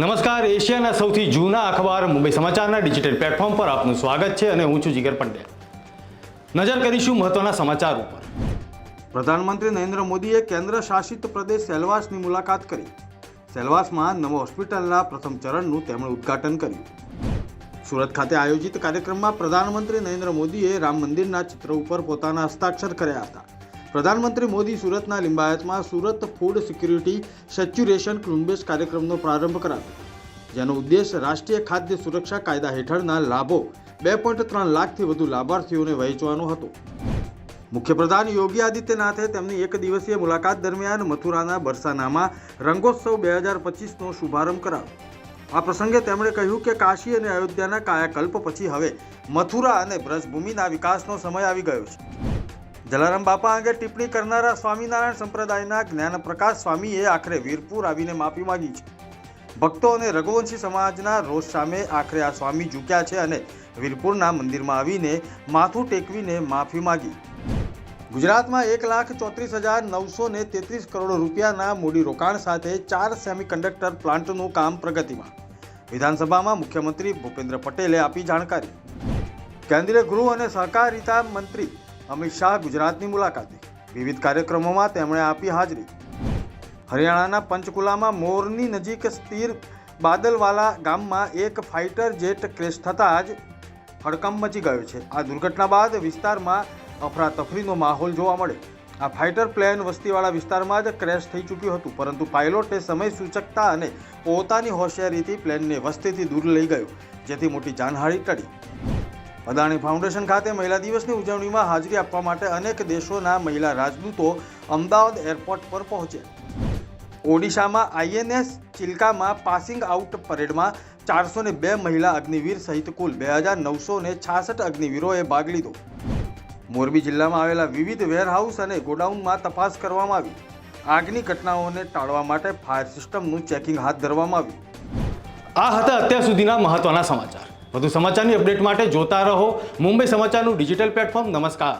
નમસ્કાર, એશિયાના સૌથી જૂના અખબાર મુંબઈ સમાચારના ડિજિટલ પ્લેટફોર્મ પર આપનું સ્વાગત છે અને હું છું જીગર પંડ્યા. નજર કરીશું મહત્વના સમાચાર ઉપર. પ્રધાનમંત્રી નરેન્દ્ર મોદીએ કેન્દ્ર શાસિત પ્રદેશ સેલવાસની મુલાકાત કરી. સેલવાસમાં નવો હોસ્પિટલના પ્રથમ ચરણનું તેમણે ઉદ્ઘાટન કર્યું. સુરત ખાતે આયોજિત કાર્યક્રમમાં પ્રધાનમંત્રી નરેન્દ્ર મોદીએ રામ મંદિરના ચિત્ર ઉપર પોતાના હસ્તાક્ષર કર્યા હતા. પ્રધાનમંત્રી મોદી સુરતના લિંબાયતમાં સુરત ફૂડ સિક્યુરિટી સેચ્યુરેશન ઝુંબેશ કાર્યક્રમનો પ્રારંભ કરાવ્યો. જેનો ઉદ્દેશ રાષ્ટ્રીય ખાદ્ય સુરક્ષા કાયદા હેઠળના લાભો બે પોઈન્ટ ત્રણ લાખથી વધુ લાભાર્થીઓને વહેંચવાનો હતો. મુખ્યપ્રધાન યોગી આદિત્યનાથે તેમની એક દિવસીય મુલાકાત દરમિયાન મથુરાના બરસાનામાં રંગોત્સવ બે હજાર પચીસનો શુભારંભ કરાવ્યો. આ પ્રસંગે તેમણે કહ્યું કે કાશી અને અયોધ્યાના કાયાકલ્પ પછી હવે મથુરા અને બ્રજભૂમિના વિકાસનો સમય આવી ગયો છે. જલારામ બાપા અંગે ટિપ્પણી કરનારા સ્વામિનારાયણ સંપ્રદાયના જ્ઞાનપ્રકાશ સ્વામીએ આખરે વીરપુર આવીને માફી માંગી છે. ભક્તો અને રઘુવંશી સમાજના રોષ સામે આખરે આ સ્વામી ઝૂક્યા છે અને વીરપુરના મંદિરમાં આવીને માથું ટેકવીને માફી માંગી. ગુજરાતમાં એક લાખ ચોત્રીસ હજાર નવસો ને તેત્રીસ કરોડ રૂપિયાના મૂડી રોકાણ સાથે ચાર સેમિકન્ડક્ટર પ્લાન્ટનું કામ પ્રગતિમાં. વિધાનસભામાં મુખ્યમંત્રી ભૂપેન્દ્ર પટેલે આપી જાણકારી. કેન્દ્રીય ગૃહ અને સહકારિતા મંત્રી અમિત શાહ ગુજરાતની મુલાકાતે. વિવિધ કાર્યક્રમોમાં તેમણે આપી હાજરી. હરિયાણાના પંચકુલામાં મોરની નજીક સ્થિર બાદલવાલા ગામમાં એક ફાઇટર જેટ ક્રેશ થતાં જ હડકંપ મચી ગયો છે. આ દુર્ઘટના બાદ વિસ્તારમાં અફરાતફરીનો માહોલ જોવા મળે. આ ફાઇટર પ્લેન વસ્તીવાળા વિસ્તારમાં જ ક્રેશ થઈ ચૂક્યું હતું, પરંતુ પાયલોટે સમય સૂચકતા અને પોતાની હોશિયારીથી પ્લેનને વસ્તીથી દૂર લઈ ગયો, જેથી મોટી જાનહાનિ ટળી. અદાણી ફાઉન્ડેશન ખાતે મહિલા દિવસની ઉજવણીમાં હાજરી આપવા માટે અનેક દેશોના મહિલા રાજદૂતો અમદાવાદ એરપોર્ટ પર પહોંચ્યા. ઓડિશામાં આઈએનએસ ચિલ્કામાં પાસિંગ આઉટ પરેડમાં ચારસો ને બે મહિલા અગ્નિવીર સહિત કુલ બે હજાર નવસો ને છાસઠ અગ્નિવીરોએ ભાગ લીધો. મોરબી જિલ્લામાં આવેલા વિવિધ વેરહાઉસ અને ગોડાઉનમાં તપાસ કરવામાં આવી. આગની ઘટનાઓને ટાળવા માટે ફાયર સિસ્ટમનું ચેકિંગ હાથ ધરવામાં આવ્યું. આ હતા અત્યાર સુધીના મહત્વના સમાચાર. વધુ સમાચારની અપડેટ માટે જોતા રહો મુંબઈ સમાચારનું ડિજિટલ પ્લેટફોર્મ નમસ્કાર